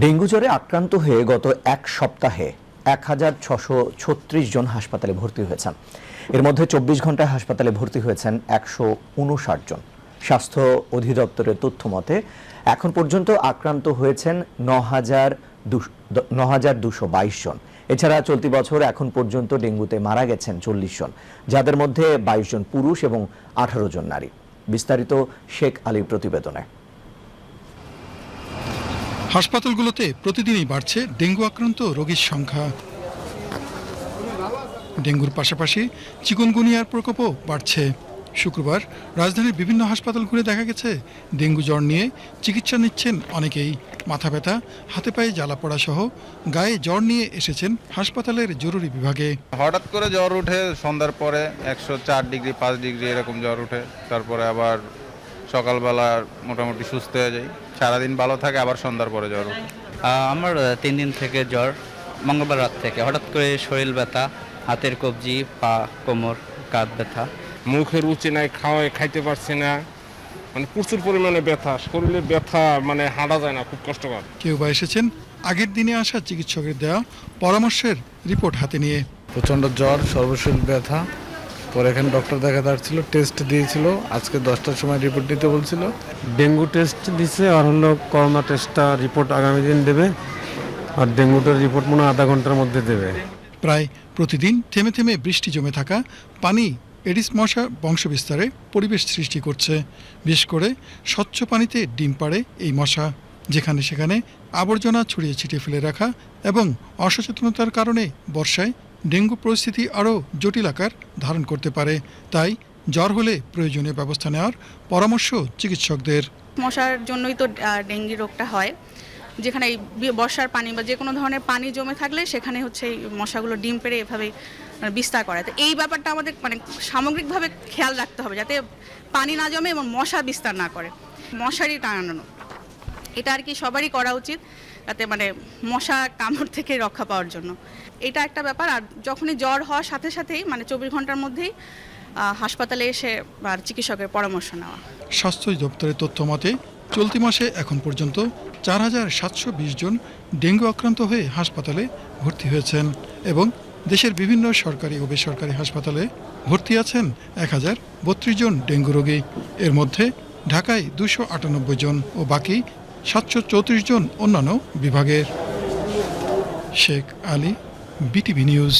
Dengue জ্বরে আক্রান্ত হয়ে গত এক সপ্তাহে এক হাজার ছশো ছত্রিশ জন হাসপাতালে ভর্তি হয়েছেন। এর মধ্যে চব্বিশ ঘন্টায় হাসপাতালে ভর্তি হয়েছেন একশো উনষাট জন। স্বাস্থ্য অধিদপ্তরের তথ্য মতে এখন পর্যন্ত আক্রান্ত হয়েছেন ন হাজার ন হাজার দুশো বাইশ জন। এছাড়া চলতি বছর এখন পর্যন্ত ডেঙ্গুতে মারা গেছেন চল্লিশ জন, যাদের মধ্যে বাইশ জন পুরুষ এবং আঠারো জন নারী। বিস্তারিত শেখ আলীর প্রতিবেদনে। হাসপাতালগুলোতে প্রতিদিনই বাড়ছে ডেঙ্গু আক্রান্ত রোগীর সংখ্যা। ডেঙ্গুর পাশাপাশি চিকুনগুনিয়ার প্রকোপও বাড়ছে। শুক্রবার রাজধানীর বিভিন্ন হাসপাতাল ঘুরে দেখা গেছে, ডেঙ্গু জ্বর নিয়ে চিকিৎসা নিচ্ছেন অনেকেই। মাথা ব্যথা, হাতে পায়ে জ্বালা পড়া সহ গায়ে জ্বর নিয়ে এসেছেন হাসপাতালের জরুরি বিভাগে। হঠাৎ করে জ্বর উঠে, সন্ধ্যার পরে একশো চার ডিগ্রি, পাঁচ ডিগ্রি এরকম জ্বর উঠে, তারপরে আবার সকালবেলা মোটামুটি সুস্থ হয়ে যায় সারাদিন ভালো থাকে আবার সন্ধ্যার পরে জ্বর আমার তিন দিন থেকে জ্বর মঙ্গলবার রাত থেকে। হঠাৎ করে শরীর ব্যথা হাতের কবজি পা কোমর কাঁধ ব্যথা। মুখের রুচি নাই খাওয়াই খাইতে পারছি না। মানে প্রচুর পরিমাণে ব্যথা শরীরে ব্যথা মানে হাঁটা যায় না খুব কষ্টকর। কেউ বা এসেছেন? আগের দিনে আসা চিকিৎসকের দেওয়া পরামর্শের রিপোর্ট হাতে নিয়ে। প্রচণ্ড জ্বর সর্বশরীর ব্যথা পরে এখানে ডক্টর দেখাতে আসছিল টেস্ট দিয়েছিল আজকে দশটার সময় রিপোর্ট দিতে বলছিল। ডেঙ্গু টেস্ট দিছে আর হলো করোনা টেস্টটা রিপোর্ট আগামী দিন দেবে আর ডেঙ্গুটার রিপোর্ট মনে হয় আধা ঘণ্টার মধ্যে দেবে। প্রায় প্রতিদিন থেমে থেমে বৃষ্টি জমে থাকা পানি এডিস মশা বংশবিস্তারে পরিবেশ সৃষ্টি করছে। বিশেষ করে স্বচ্ছ পানিতে ডিম পাড়ে এই মশা যেখানে সেখানে আবর্জনা ছড়িয়ে ছিটিয়ে ফেলে রাখা এবং অসচেতনতার কারণে বর্ষায় ডেঙ্গু পরিস্থিতি আরও জটিল আকার ধারণ করতে পারে। তাই জ্বর হলে প্রয়োজনীয় ব্যবস্থা নেওয়ার পরামর্শ চিকিৎসকদের। মশার জন্যই তো ডেঙ্গি রোগটা হয়। যেখানে বর্ষার পানি বা যে কোনো ধরনের পানি জমে থাকলে সেখানে হচ্ছে এই মশাগুলো ডিম পেড়ে এভাবে মানে বিস্তার করে তো এই ব্যাপারটা আমাদের মানে সামগ্রিকভাবে খেয়াল রাখতে হবে যাতে পানি না জমে এবং মশা বিস্তার না করে। মশারি টাঙানো এটা আর কি সবারই করা উচিত, তাতে মানে মশা কামড় থেকে রক্ষা পাওয়ার জন্য। এটা একটা ব্যাপার, আর যখনই জ্বর হওয়ার সাথে সাথেই মানে চব্বিশ ঘণ্টার মধ্যেই হাসপাতালে এসে আর চিকিৎসকের পরামর্শ নেওয়া। স্বাস্থ্য দপ্তরের তথ্য মতে, চলতি মাসে এখন পর্যন্ত চার হাজার সাতশো বিশ জন ডেঙ্গু আক্রান্ত হয়ে হাসপাতালে ভর্তি হয়েছেন এবং দেশের বিভিন্ন সরকারি ও বেসরকারি হাসপাতালে ভর্তি আছেন এক হাজার বত্রিশ জন ডেঙ্গু রোগী। এর মধ্যে ঢাকায় দুশো আটানব্বই জন ও বাকি সাতশো চৌত্রিশ জন অন্যান্য বিভাগের। Sheikh Ali BTV news.